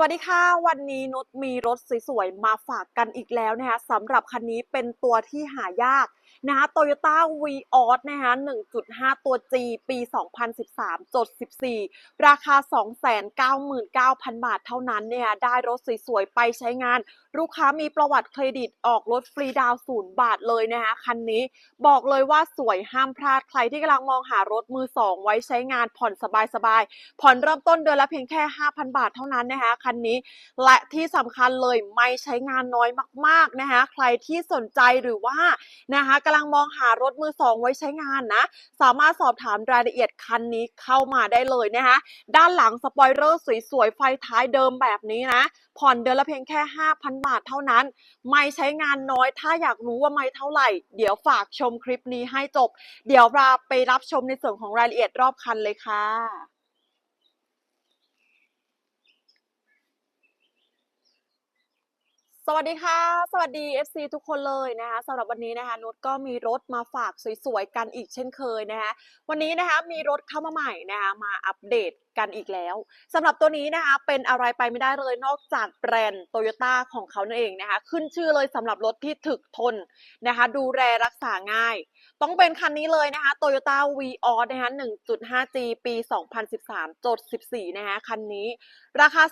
วัสดีค่ะ วันนี้นุชมีรถสวยๆมาฝากกันอีกแล้วนะคะสำหรับคันนี้เป็นตัวที่หายากนะคะ Toyota v ีออสนะคะ1.5 ตัว G ปี 2013จด14 ราคา 299,000 บาทเท่านั้นเนี่ยได้รถสวยๆ ไปใช้งาน ลูกค้ามีประวัติเครดิตออกรถฟรีดาวศูนย์บาทเลยนะคะ คันนี้บอกเลยว่าสวยห้ามพลาดใครที่กำลังมองหารถมือสองไว้ใช้งานผ่อนสบายๆ ผ่อนเริ่มต้นเดือนละเพียงแค่ 5,000 บาทเท่านั้นนะคะคันนี้ และที่สำคัญเลยไม่ใช้งานน้อยมากๆนะคะใครที่สนใจหรือว่านะคะกำลังมองหารถมือสองไว้ใช้งานนะสามารถสอบถามรายละเอียดคันนี้เข้ามาได้เลยนะคะด้านหลังสปอยเลอร์สวยๆ ไฟท้ายเดิมแบบนี้นะ ผ่อนเดือนละเพียงแค่ 5,000 บาทเท่านั้น ไม่ใช้งานน้อยถ้าอยากรู้ว่าไม่เท่าไหร่ เดี๋ยวฝากชมคลิปนี้ให้จบ เดี๋ยวเราไปรับชมในส่วนของรายละเอียดรอบคันเลยค่ะ สวัสดีค่ะ สวัสดี FC ทุกคนเลยนะคะสำหรับวันนี้นะคะนุชก็มีรถมาฝากสวยๆกันอีกเช่นเคยนะคะวันนี้นะคะมีรถเข้ามาใหม่นะคะมาอัปเดตกันอีกแล้วสำหรับตัวนี้นะคะเป็นอะไรไปไม่ได้เลยนอกจากแบรนด์โตโยต้าของเขานั่นเองนะคะขึ้นชื่อเลยสำหรับรถที่ถึกทนนะคะดูแลรักษาง่าย ต้องเป็นคันนี้เลยนะคะ Toyota v ีออนะคะ 1.5G ปี 2013จด14 นะคะ คันนี้ราคา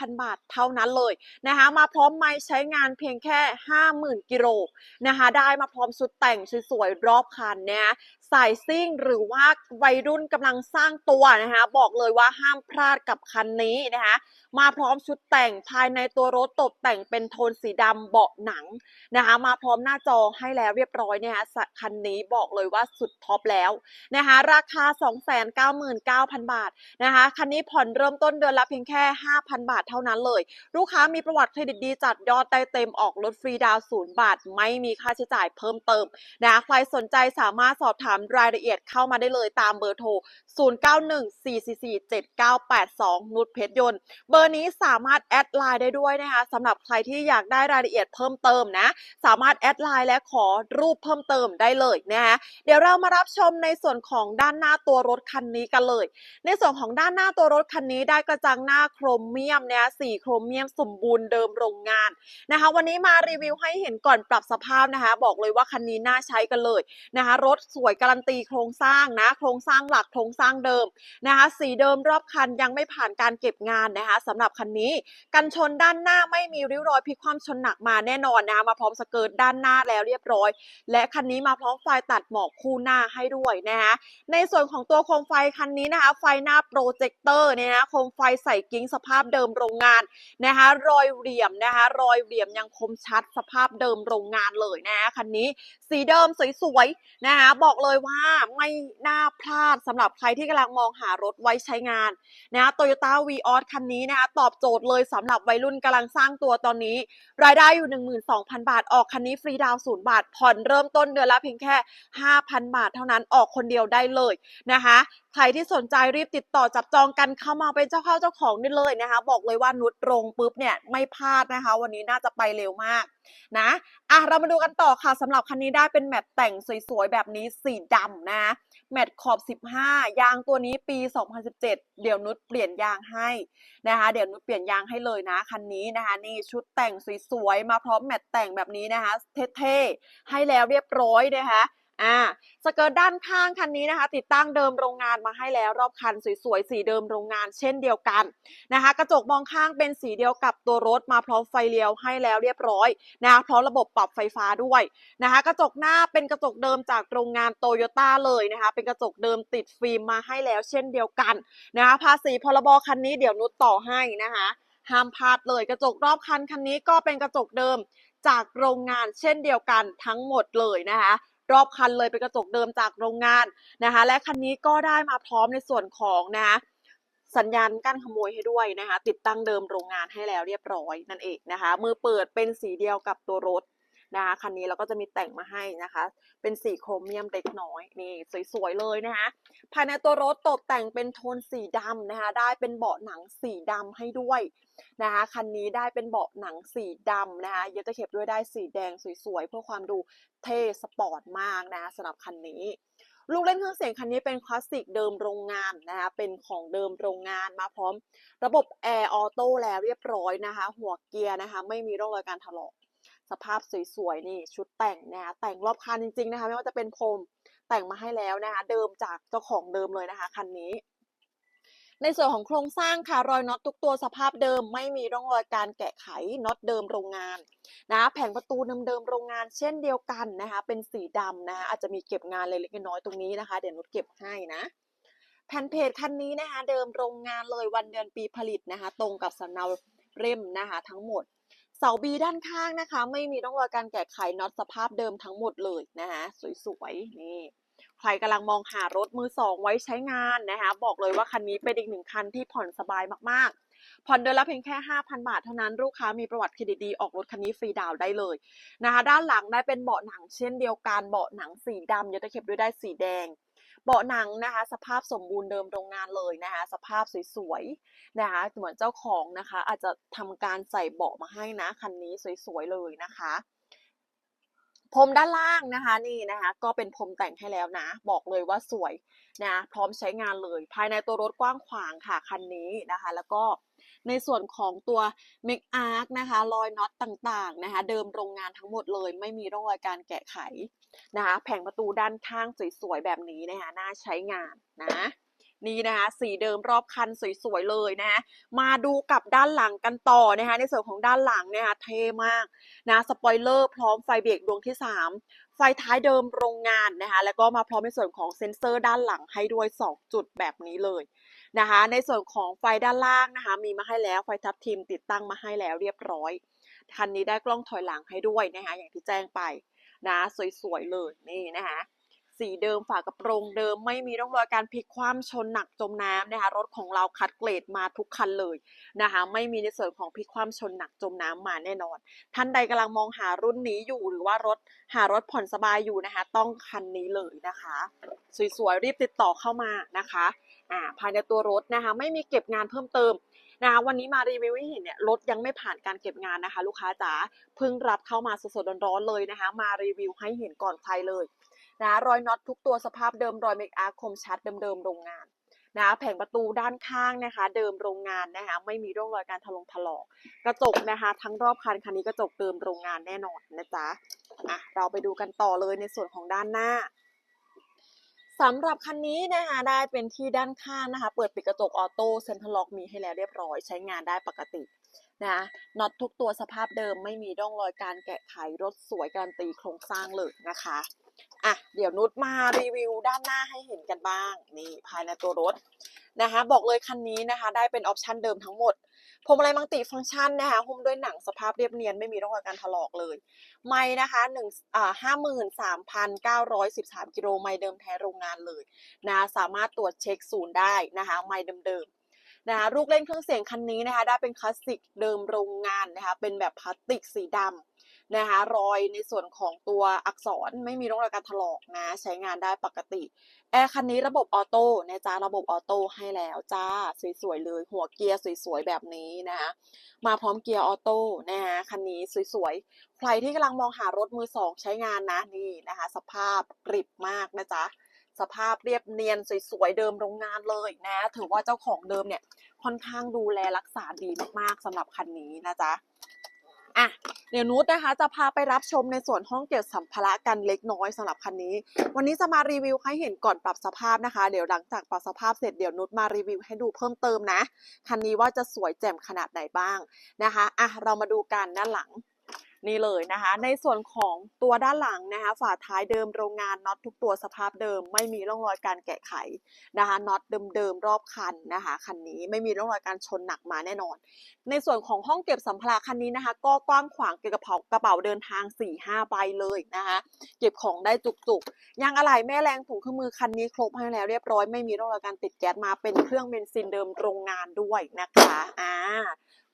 299,000 บาทเท่านั้นเลยนะคะ มาพร้อมไม้ใช้งานเพียงแค่ 50,000 กิโลนะคะ ได้มาพร้อมชุดแต่งสวยๆรอบคันนะคะ สายซิ่งหรือว่าวัยรุ่นกำลังสร้างตัวนะคะบอกเลยว่าห้ามพลาดกับคันนี้นะคะมาพร้อมชุดแต่งภายในตัวรถตกแต่งเป็นโทนสีดำเบาะหนังนะคะมาพร้อมหน้าจอให้แล้วเรียบร้อยนะคะคันนี้บอกเลยว่าสุดท็อปแล้วนะคะราคา 299,000 บาทนะคะคันนี้ผ่อนเริ่มต้นเดือนละเพียงแค่ 5,000 บาทเท่านั้นเลย ลูกค้ามีประวัติเครดิตดีจัดยอดได้เต็มออกรถฟรีดาวศูนย์บาท ไม่มีค่าใช้จ่ายเพิ่มเติมนะใครสนใจสามารถสอบถามรายละเอียดเข้ามาได้เลยตามเบอร์โทร 0914447982 นุชเพชรยนต์ เบอร์นี้สามารถแอดไลน์ได้ด้วยนะคะสำหรับใครที่อยากได้รายละเอียดเพิ่มเติมนะ สามารถแอดไลน์และขอรูปเพิ่มเติมได้เลยนะคะเดี๋ยวเรามารับชมในส่วนของด้านหน้าตัวรถคันนี้กันเลย ในส่วนของด้านหน้าตัวรถคันนี้ได้กระจังหน้าโครเมียมเนี่ยสีโครเมียมสมบูรณ์เดิมโรงงานนะคะ วันนี้มารีวิวให้เห็นก่อนปรับสภาพนะคะ บอกเลยว่าคันนี้น่าใช้กันเลยนะคะ รถสวยการันตีโครงสร้างนะ โครงสร้างหลักโครงสร้างเดิมนะคะสีเดิมรอบคันยังไม่ผ่านการเก็บงานนะคะสำหรับคันนี้ กันชนด้านหน้าไม่มีริ้วรอยพลิกคว่ำชนหนักมาแน่นอนนะคะมาพร้อมสเกิร์ตด้านหน้าแล้วเรียบร้อย และคันนี้มาพร้อมไฟตัดหมอกคู่หน้าให้ด้วยนะคะในส่วนของตัวโคมไฟคันนี้นะคะไฟหน้าโปรเจคเตอร์เนี่ยนะโคมไฟใส่กิ้งสภาพเดิมโรงงานนะคะรอยเหลี่ยมนะคะรอยเหลี่ยมยังคมชัดสภาพเดิมโรงงานเลยนะคะคันนี้สีเดิมสวยๆนะคะบอกเลยยว่าไม่น่าพลาดสำหรับใครที่กำลังมองหารถไว้ใช้งานนะโตโยต้าวีออสคันนี้นะคะตอบโจทย์เลยสำหรับวัยรุ่นกำลังสร้างตัวตอนนี้ รายได้อยู่ 12,000 บาท ออกคันนี้ฟรีดาวศูนย์บาท ผ่อนเริ่มต้นเดือนละเพียงแค่ 5,000 บาทเท่านั้นออกคนเดียวได้เลยนะคะใครที่สนใจรีบติดต่อจับจองกันเข้ามาเป็นเจ้าเข้าเจ้าของได้เลยนะคะ บอกเลยว่านุชลงปุ๊บเนี่ยไม่พลาดนะคะ วันนี้น่าจะไปเร็วมากนะอะเรามาดูกันต่อค่ะสำหรับคันนี้ได้เป็นแมตต์แต่งสวยๆ แบบนี้สีดำนะ แมตต์ขอบ 15 ยางตัวนี้ปี 2017 เดี๋ยวนุชเปลี่ยนยางให้นะคะ เดี๋ยวนุชเปลี่ยนยางให้เลยนะคันนี้นะคะ นี่ชุดแต่งสวยๆ มาพร้อมแมตต์แต่งแบบนี้นะคะ เท่ๆ ให้แล้วเรียบร้อยนะคะ อ่าสเกิร์ตด้านข้างคันนี้นะคะ ติดตั้งเดิมโรงงานมาให้แล้วรอบคันสวยๆสีเดิมโรงงานเช่นเดียวกันนะคะ กระจกมองข้างเป็นสีเดียวกับตัวรถมาพร้อมไฟเลี้ยวให้แล้วเรียบร้อยนะคะพร้อมระบบปรับไฟฟ้าด้วยนะคะ กระจกหน้าเป็นกระจกเดิมจากโรงงานโตโยต้าเลยนะคะ เป็นกระจกเดิมติดฟิล์มมาให้แล้วเช่นเดียวกันนะคะภาษีพรบคันนี้เดี๋ยวนุชต่อให้นะคะห้ามพลาดเลยกระจกรอบคันคันนี้ก็เป็นกระจกเดิมจากโรงงานเช่นเดียวกันทั้งหมดเลยนะคะ รอบคันเลยเป็นกระจกเดิมจากโรงงานนะคะ และคันนี้ก็ได้มาพร้อมในส่วนของนะคะสัญญาณกั้นขโมยให้ด้วยนะคะ ติดตั้งเดิมโรงงานให้แล้วเรียบร้อยนั่นเองนะคะ มือเปิดเป็นสีเดียวกับตัวรถ นะคะคันนี้เราก็จะมีแต่งมาให้นะคะ เป็นสีโครเมียมเล็กน้อยนี่สวยๆเลยนะคะภายในตัวรถตกแต่งเป็นโทนสีดำนะคะ ได้เป็นเบาะหนังสีดำให้ด้วยนะคะคันนี้ได้เป็นเบาะหนังสีดำนะคะยึดตะเข็บด้วยได้สีแดงสวยๆ เพื่อความดูเท่สปอร์ตมากนะคะสำหรับคันนี้ลูกเล่นเครื่องเสียงคันนี้เป็นคลาสสิกเดิมโรงงานนะคะ เป็นของเดิมโรงงานมาพร้อม ระบบแอร์ออโต้แล้วเรียบร้อยนะคะ หัวเกียร์นะคะ ไม่มีร่องรอยการถลอก สภาพสวยๆนี่ชุดแต่งนะคะแต่งรอบคันจริงๆนะคะไม่ว่าจะเป็นพรมแต่งมาให้แล้วนะคะเดิมจากเจ้าของเดิมเลยนะคะคันนี้ ในส่วนของโครงสร้างค่ะรอยน็อตทุกตัวสภาพเดิมไม่มีร่องรอยการแกะไขน็อตเดิมโรงงานนะแผงประตูเดิมๆโรงงานเช่นเดียวกันนะคะเป็นสีดำนะคะอาจจะมีเก็บงานเล็กๆน้อยๆตรงนี้นะคะ เดี๋ยวนุชเก็บให้นะแผ่นเพจคันนี้นะคะ เดิมโรงงานเลยวันเดือนปีผลิตนะคะ ตรงกับสำเนาเล่มนะคะ ทั้งหมด เสาบีด้านข้างนะคะ ไม่มีร่องรอยการแกะไขน็อตสภาพเดิมทั้งหมดเลยนะคะสวยๆนี่ใครกำลังมองหารถมือสองไว้ใช้งานนะคะ บอกเลยว่าคันนี้เป็นอีกหนึ่งคันที่ผ่อนสบายมากๆ ผ่อนเดือนละเพียงแค่ 5,000 บาทเท่านั้นลูกค้ามีประวัติเครดิตดีออกรถคันนี้ฟรีดาวน์ได้เลยนะคะ ด้านหลังได้เป็นเบาะหนังเช่นเดียวกันเบาะหนังสีดำยศตะเข็บด้วยได้สีแดง เบาะหนังนะคะ สภาพสมบูรณ์เดิมโรงงานเลยนะคะ สภาพสวยๆนะคะ เหมือนเจ้าของนะคะ อาจจะทำการใส่เบาะมาให้นะคันนี้สวยๆเลยนะคะพรมด้านล่างนะคะนี่นะคะ ก็เป็นพรมแต่งให้แล้วนะ บอกเลยว่าสวยนะ พร้อมใช้งานเลย ภายในตัวรถกว้างขวางค่ะคันนี้นะคะ แล้วก็ ในส่วนของตัว m a c Arc นะคะรอยน็อตต่างๆนะคะ เดิมโรงงานทั้งหมดเลย ไม่มีร่องรอยการแกะไขนะคะแผงประตูด้านข้างสวยๆแบบนี้นะคะน่าใช้งานนะนี่นะคะสีเดิมรอบคันสวยๆเลยนะคะมาดูกับด้านหลังกันต่อนะคะในส่วนของด้านหลังเนี่ยเท่มากนะสปอยเลอร์พร้อมไฟเบรกดวงที่ 3 ไฟท้ายเดิมโรงงานนะคะแล้วก็มาพร้อมในส่วนของเซ็นเซอร์ด้านหลังให้ด้วย 2 จุดแบบนี้เลย นะคะ ในส่วนของไฟด้านล่างนะคะ มีมาให้แล้วไฟทับทิมติดตั้งมาให้แล้วเรียบร้อย คันนี้ได้กล้องถอยหลังให้ด้วยนะคะอย่างที่แจ้งไปนะสวยๆเลยนี่นะคะสีเดิมฝากระโปรงเดิมไม่มีร่องรอยการพลิกคว่ำชนหนักจมน้ำนะคะรถของเราคัดเกรดมาทุกคันเลยนะคะไม่มีในส่วนของพลิกคว่ำชนหนักจมน้ำมาแน่นอน ท่านใดกำลังมองหารุ่นนี้อยู่หรือว่ารถหารถผ่อนสบายอยู่นะคะ ต้องคันนี้เลยนะคะ สวยๆรีบติดต่อเข้ามานะคะ อ่าภายในตัวรถนะคะ ไม่มีเก็บงานเพิ่มเติมนะคะวันนี้มารีวิวให้เห็นเนี่ยรถยังไม่ผ่านการเก็บงานนะคะ ลูกค้าจ๋าเพิ่งรับเข้ามาสดๆร้อนๆเลยนะคะ มารีวิวให้เห็นก่อนใครเลยนะรอยน็อตทุกตัวสภาพเดิมรอยเมคอาร์คมชัดเดิมๆโรงงานนะแผงประตูด้านข้างนะคะ เดิมโรงงานนะคะไม่มีร่องรอยการถลงถลอกกระจกนะคะ ทั้งรอบคันคันนี้กระจกเดิมโรงงานแน่นอนนะจ๊ะอะเราไปดูกันต่อเลยในส่วนของด้านหน้า สำหรับคันนี้นะคะได้เป็นที่ด้านข้างนะคะ เปิดปิดกระจกออโต้เซ็นทรัลล็อกมีให้แล้วเรียบร้อยใช้งานได้ปกตินะน็อตทุกตัวสภาพเดิมไม่มีร่องรอยการแกะไขรถสวยการนตีโครงสร้างเลยนะคะ อะเดี๋ยวนุชมารีวิวด้านหน้าให้เห็นกันบ้าง นี่ภายในตัวรถนะคะ บอกเลยคันนี้นะคะ ได้เป็นออปชันเดิมทั้งหมดพวงมาลัยมัลติฟังก์ชันนะคะหุ้มด้วยหนังสภาพเรียบเนียนไม่มีร่องรอยการถลอกเลย ไม่นะคะหนึ่งอ่าห้าหมื่นสามพันเก้าร้อยสิบสามกิโลไม่เดิมแท้โรงงานเลยนะสามารถตรวจเช็คศูนย์ได้นะคะไม่เดิมๆนะคะลูกเล่นเครื่องเสียงคันนี้นะคะ ได้เป็นคลาสสิกเดิมโรงงานนะคะเป็นแบบพลาสติกสีดำ นะคะรอยในส่วนของตัวอักษรไม่มีร่องรอยการถลอกนะใช้งานได้ปกติแอร์คันนี้ระบบออโต้นะจ๊ะระบบออโต้ให้แล้วจ้าสวยๆเลยหัวเกียร์สวยๆแบบนี้นะคะมาพร้อมเกียร์ออโต้นะคะคันนี้สวยๆใครที่กำลังมองหารถมือสองใช้งานนะนี่นะคะสภาพกริบมากนะจ๊ะสภาพเรียบเนียนสวยๆเดิมโรงงานเลยนะถือว่าเจ้าของเดิมเนี่ยค่อนข้างดูแลรักษาดีมากๆสำหรับคันนี้นะจ๊ะ อะเดี๋ยวนุชนะคะ จะพาไปรับชมในส่วนห้องเก็บสัมภาระกันเล็กน้อยสำหรับคันนี้ วันนี้จะมารีวิวให้เห็นก่อนปรับสภาพนะคะ เดี๋ยวหลังจากปรับสภาพเสร็จเดี๋ยวนุชมารีวิวให้ดูเพิ่มเติมนะ คันนี้ว่าจะสวยแจ่มขนาดไหนบ้างนะคะอะเรามาดูกันด้านหลัง นี่เลยนะคะ ในส่วนของตัวด้านหลังนะคะ ฝาท้ายเดิมโรงงานน็อตทุกตัวสภาพเดิม ไม่มีร่องรอยการแกะไขนะคะน็อตเดิมๆรอบคันนะคะคันนี้ไม่มีร่องรอยการชนหนักมาแน่นอน ในส่วนของห้องเก็บสัมภาระคันนี้นะคะ ก็กว้างขวางเกี่ยวกับกระเป๋าเดินทาง4-5ใบเลยนะคะเก็บของได้จุกๆยางอะไหล่แม่แรงถุงเครื่องมือคันนี้ครบให้แล้วเรียบร้อยไม่มีร่องรอยการติดแก๊สมาเป็นเครื่องเบนซินเดิมโรงงานด้วยนะคะอ่า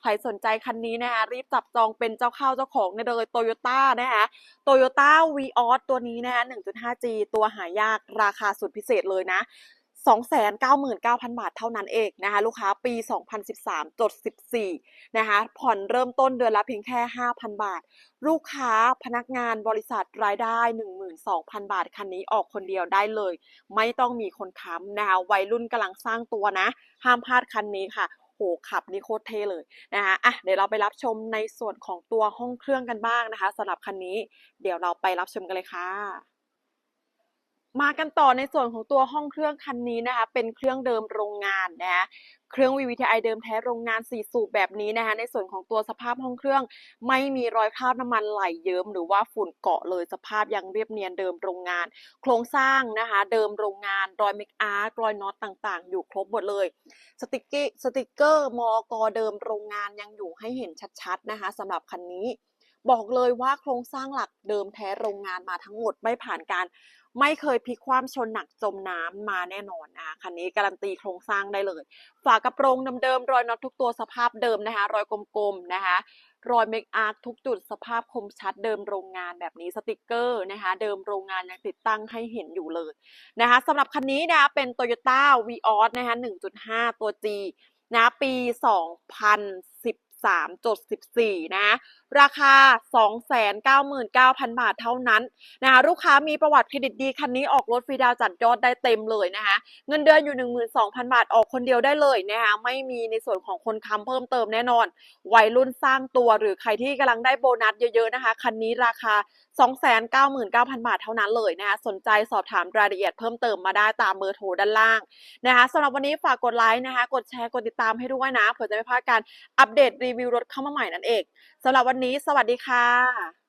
รสนใจคันนี้นะคะรีบจับจองเป็นเจ้าเข้าเจ้าของได้เลยโตโยต้านะคะโตโยต้าวีออสตัวนี้นะคะ 1.5G ตัวหายากราคาสุดพิเศษเลยนะ299,000 บาทเท่านั้นเองนะคะลูกค้าปี 2013จด14 นะคะผ่อนเริ่มต้นเดือนละเพียงแค่ 5,000 บาท ลูกค้าพนักงานบริษัทรายได้ 12,000 บาท คันนี้ออกคนเดียวได้เลย ไม่ต้องมีคนค้ำนะคะวัยรุ่นกำลังสร้างตัวนะ ห้ามพลาดคันนี้ค่ะ โหขับนี่โคตรเท่เลยนะคะอะเดี๋ยวเราไปรับชมในส่วนของตัวห้องเครื่องกันบ้างนะคะสำหรับคันนี้ เดี๋ยวเราไปรับชมกันเลยค่ะ มากันต่อในส่วนของตัวห้องเครื่องคันนี้นะคะ เป็นเครื่องเดิมโรงงานนะคะเครื่อง VVTi เดิมแท้โรงงาน 4 สูบแบบนี้นะคะ ในส่วนของตัวสภาพห้องเครื่อง ไม่มีรอยคราบน้ำมันไหลเยิ้มหรือว่าฝุ่นเกาะเลยสภาพยังเรียบเนียนเดิมโรงงาน โครงสร้างนะคะ เดิมโรงงาน รอยเมคอาร์รอยน็อตต่างๆ อยู่ครบหมดเลย สติกเกอร์สติกเกอร์มอกเดิมโรงงานยังอยู่ให้เห็นชัดๆนะคะสำหรับคันนี้ บอกเลยว่าโครงสร้างหลักเดิมแท้โรงงานมาทั้งหมดไม่ผ่านการ ไม่เคยพลิกความชนหนักจมน้ำมาแน่นอนนะคะคันนี้การันตีโครงสร้างได้เลย ฝากระโปรงเดิมๆรอยน็อตทุกตัวสภาพเดิมนะคะ รอยกลมๆนะคะรอยเมคอัร์ทุกจุดสภาพคมชัดเดิมโรงงานแบบนี้สติกเกอร์นะคะ เดิมโรงงานยังติดตั้งให้เห็นอยู่เลยนะคะสำหรับคันนี้นะเป็น Toyota v ีออสนะคะ1.5 ตัว G นะปี 2010 13.14 นะ ราคา 299,000 บาทเท่านั้นนะคะลูกค้ามีประวัติเครดิตดีคันนี้ออกรถฟรีดาวจัดยอดได้เต็มเลยนะคะเงินเดือนอยู่ 12,000 บาทออกคนเดียวได้เลยนะคะไม่มีในส่วนของคนค้ำเพิ่มเติมแน่นอน วัยรุ่นสร้างตัวหรือใครที่กำลังได้โบนัสเยอะๆนะคะ คันนี้ราคา 299,000 บาทเท่านั้นเลยนะคะสนใจสอบถามรายละเอียดเพิ่มเติมมาได้ตามเบอร์โทรด้านล่างนะคะสำหรับวันนี้ฝากกดไลค์นะคะ กดแชร์กดติดตามให้ด้วยนะเผื่อจะไม่พลาดการอัปเดตรีรีวิวรถเข้ามาใหม่นั่นเองสำหรับวันนี้ สวัสดีค่ะ